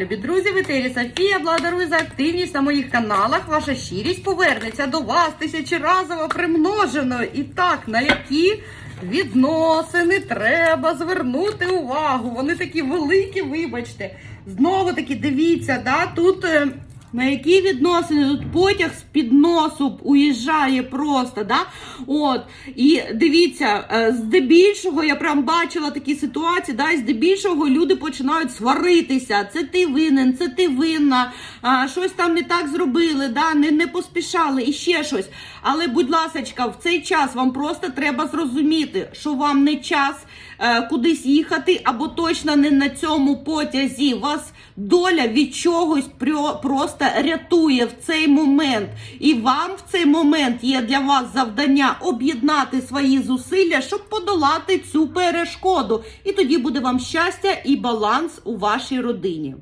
Любі друзі, в етері Софія благодарую за активність на моїх каналах. Ваша щирість повернеться до вас тисячеразово примножено. І так, на які відносини треба звернути увагу. Вони такі великі, вибачте. Знову таки, дивіться, да, тут. На які відносини тут потяг з під носу уїжджає просто, да? От. І дивіться, е, здебільшого я прям бачила такі ситуації, да? і здебільшого люди починають сваритися. Це ти винен, це ти винна, а, щось там не так зробили, да? не, не поспішали і ще щось. Але, будь ласочка, в цей час вам просто треба зрозуміти, що вам не час кудись їхати, або точно не на цьому потязі. Вас доля від чогось просто рятує в цей момент. І вам в цей момент є для вас завдання об'єднати свої зусилля, щоб подолати цю перешкоду. І тоді буде вам щастя і баланс у вашій родині.